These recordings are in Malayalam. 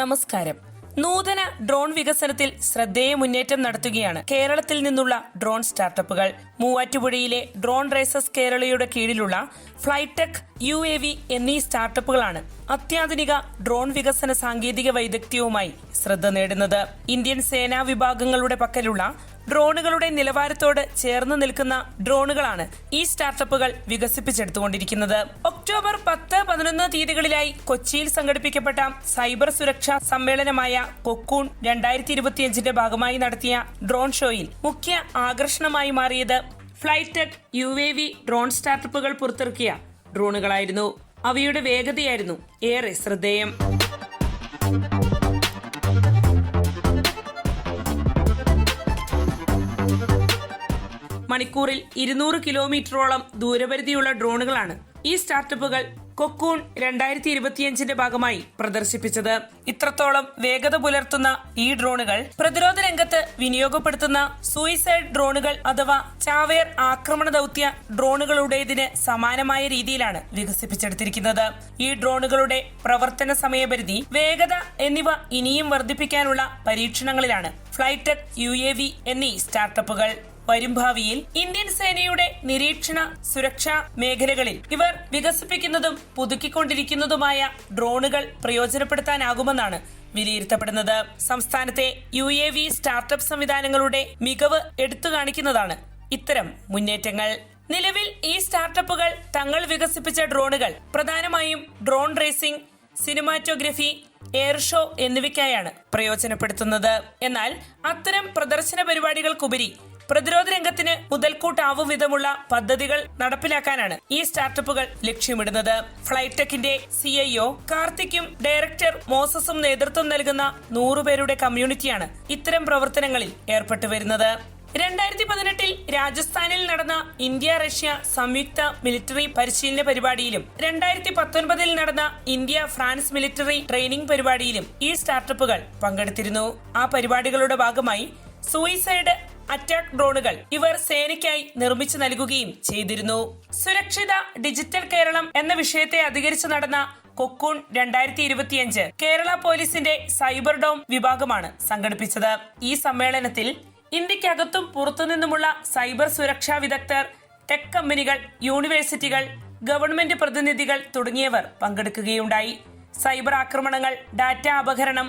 നമസ്കാരം. നൂതന ഡ്രോൺ വികസനത്തിൽ ശ്രദ്ധേയ മുന്നേറ്റം നടത്തുകയാണ് കേരളത്തിൽ നിന്നുള്ള ഡ്രോൺ സ്റ്റാർട്ടപ്പുകൾ. മൂവാറ്റുപുഴയിലെ ഡ്രോൺ റേസസ് കേരളയുടെ കീഴിലുള്ള ഫ്ലൈടെക് യു എ വി എന്നീ സ്റ്റാർട്ടപ്പുകളാണ് അത്യാധുനിക ഡ്രോൺ വികസന സാങ്കേതിക വൈദഗ്ധ്യവുമായി ശ്രദ്ധ നേടുന്നത്. ഇന്ത്യൻ സേനാ വിഭാഗങ്ങളുടെ പക്കലുള്ള ഡ്രോണുകളുടെ നിലവാരത്തോട് ചേർന്ന് നിൽക്കുന്ന ഡ്രോണുകളാണ് ഈ സ്റ്റാർട്ടപ്പുകൾ വികസിപ്പിച്ചെടുത്തുകൊണ്ടിരിക്കുന്നത്. ഒക്ടോബർ പത്ത് പതിനൊന്ന് തീയതികളിലായി കൊച്ചിയിൽ സംഘടിപ്പിക്കപ്പെട്ട സൈബർ സുരക്ഷാ സമ്മേളനമായ കൊക്കൂൺ രണ്ടായിരത്തി ഇരുപത്തിയഞ്ചിന്റെ ഭാഗമായി നടത്തിയ ഡ്രോൺ ഷോയിൽ മുഖ്യ ആകർഷണമായി മാറിയത് Flytech U A V drone സ്റ്റാർട്ടപ്പുകൾ പുറത്തിറക്കിയ ഡ്രോണുകളായിരുന്നു. അവയുടെ വേഗതയായിരുന്നു ഏറെ ശ്രദ്ധേയം. മണിക്കൂറിൽ ഇരുന്നൂറ് കിലോമീറ്ററോളം ദൂരപരിധിയുള്ള ഡ്രോണുകളാണ് ഈ സ്റ്റാർട്ടപ്പുകൾ കൊക്കൂൺ രണ്ടായിരത്തി ഇരുപത്തിയഞ്ചിന്റെ ഭാഗമായി പ്രദർശിപ്പിച്ചത്. ഇത്രത്തോളം വേഗത പുലർത്തുന്ന ഈ ഡ്രോണുകൾ പ്രതിരോധ രംഗത്ത് വിനിയോഗപ്പെടുത്തുന്ന സൂയിസൈഡ് ഡ്രോണുകൾ അഥവാ ചാവേർ ആക്രമണ ദൗത്യ ഡ്രോണുകളുടേതിന് സമാനമായ രീതിയിലാണ് വികസിപ്പിച്ചെടുത്തിരിക്കുന്നത്. ഈ ഡ്രോണുകളുടെ പ്രവർത്തന സമയപരിധി വേഗത എന്നിവ ഇനിയും വർദ്ധിപ്പിക്കാനുള്ള പരീക്ഷണങ്ങളിലാണ് ഫ്ലൈറ്റക് യു എന്നീ സ്റ്റാർട്ടപ്പുകൾ. വരും ഭാവിയിൽ ഇന്ത്യൻ സേനയുടെ നിരീക്ഷണ സുരക്ഷാ മേഖലകളിൽ ഇവർ വികസിപ്പിക്കുന്നതും പുതുക്കിക്കൊണ്ടിരിക്കുന്നതുമായ ഡ്രോണുകൾ പ്രയോജനപ്പെടുത്താനാകുമെന്നാണ് വിലയിരുത്തപ്പെടുന്നത്. സംസ്ഥാനത്തെ യു എ വി സ്റ്റാർട്ടപ്പ് സംവിധാനങ്ങളുടെ മികവ് എടുത്തു കാണിക്കുന്നതാണ് ഇത്തരം മുന്നേറ്റങ്ങൾ. നിലവിൽ ഈ സ്റ്റാർട്ടപ്പുകൾ തങ്ങൾ വികസിപ്പിച്ച ഡ്രോണുകൾ പ്രധാനമായും drone racing cinematography air show എന്നിവയ്ക്കായാണ് പ്രയോജനപ്പെടുത്തുന്നത്. എന്നാൽ അത്തരം പ്രദർശന പരിപാടികൾക്കുപരി പ്രതിരോധ രംഗത്തിന് മുതൽക്കൂട്ടാവും വിധമുള്ള പദ്ധതികൾ നടപ്പിലാക്കാനാണ് ഈ സ്റ്റാർട്ടപ്പുകൾ ലക്ഷ്യമിടുന്നത്. ഫ്ലൈടെക്കിന്റെ സിഐഒ കാർത്തിക്കും ഡയറക്ടർ മോസസും നേതൃത്വം നൽകുന്ന നൂറുപേരുടെ കമ്മ്യൂണിറ്റിയാണ് ഇത്തരം പ്രവർത്തനങ്ങളിൽ ഏർപ്പെട്ടു വരുന്നത്. രണ്ടായിരത്തി പതിനെട്ടിൽ രാജസ്ഥാനിൽ നടന്ന ഇന്ത്യ റഷ്യ സംയുക്ത മിലിറ്ററി പരിശീലന പരിപാടിയിലും രണ്ടായിരത്തി പത്തൊൻപതിൽ നടന്ന ഇന്ത്യ ഫ്രാൻസ് മിലിറ്ററി ട്രെയിനിംഗ് പരിപാടിയിലും ഈ സ്റ്റാർട്ടപ്പുകൾ പങ്കെടുത്തിരുന്നു. ആ പരിപാടികളുടെ ഭാഗമായി സൂയിസൈഡ് അറ്റാക്ക് ഡ്രോണുകൾ ഇവർ സേനയ്ക്കായി നിർമ്മിച്ചു നൽകുകയും ചെയ്തിരുന്നു. സുരക്ഷിത ഡിജിറ്റൽ കേരളം എന്ന വിഷയത്തെ അധികരിച്ചു നടന്ന കൊക്കൂൺ രണ്ടായിരത്തി ഇരുപത്തിയഞ്ച് കേരള പോലീസിന്റെ സൈബർ ഡോം വിഭാഗമാണ് സംഘടിപ്പിച്ചത്. ഈ സമ്മേളനത്തിൽ ഇന്ത്യക്കകത്തും പുറത്തുനിന്നുമുള്ള സൈബർ സുരക്ഷാ വിദഗ്ധർ ടെക് കമ്പനികൾ യൂണിവേഴ്സിറ്റികൾ ഗവൺമെന്റ് പ്രതിനിധികൾ തുടങ്ങിയവർ പങ്കെടുക്കുകയുണ്ടായി. സൈബർ ആക്രമണങ്ങൾ ഡാറ്റ അപഹരണം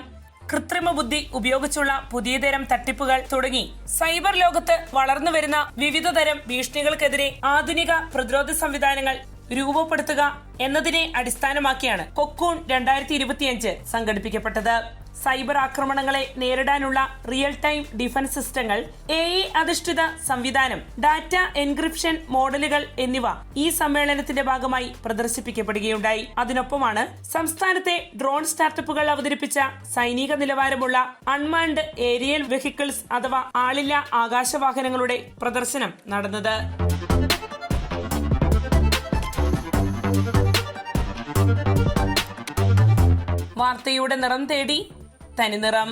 കൃത്രിമ ബുദ്ധി ഉപയോഗിച്ചുള്ള പുതിയതരം തട്ടിപ്പുകൾ തുടങ്ങി. സൈബർ ലോകത്ത് വളർന്നു വരുന്ന വിവിധ തരം ഭീഷണികൾക്കെതിരെ ആധുനിക പ്രതിരോധ സംവിധാനങ്ങൾ രൂപപ്പെടുത്തുക എന്നതിനെ അടിസ്ഥാനമാക്കിയാണ് കൊക്കൂൺ രണ്ടായിരത്തി ഇരുപത്തിയഞ്ച് സംഘടിപ്പിക്കപ്പെട്ടത്. സൈബർ ആക്രമണങ്ങളെ നേരിടാനുള്ള റിയൽ ടൈം ഡിഫൻസ് സിസ്റ്റങ്ങൾ എ ഇ അധിഷ്ഠിത സംവിധാനം ഡാറ്റ എൻക്രിപ്ഷൻ മോഡലുകൾ എന്നിവ ഈ സമ്മേളനത്തിന്റെ ഭാഗമായി പ്രദർശിപ്പിക്കപ്പെടുകയുണ്ടായി. അതിനൊപ്പമാണ് സംസ്ഥാനത്തെ ഡ്രോൺ സ്റ്റാർട്ടപ്പുകൾ അവതരിപ്പിച്ച സൈനിക നിലവാരമുള്ള അൺമാൻഡ് ഏരിയൽ വെഹിക്കിൾസ് അഥവാ ആളില്ല ആകാശവാഹനങ്ങളുടെ പ്രദർശനം നടന്നത്. വാർത്തയുടെ നിറം തേടി തനിനിറം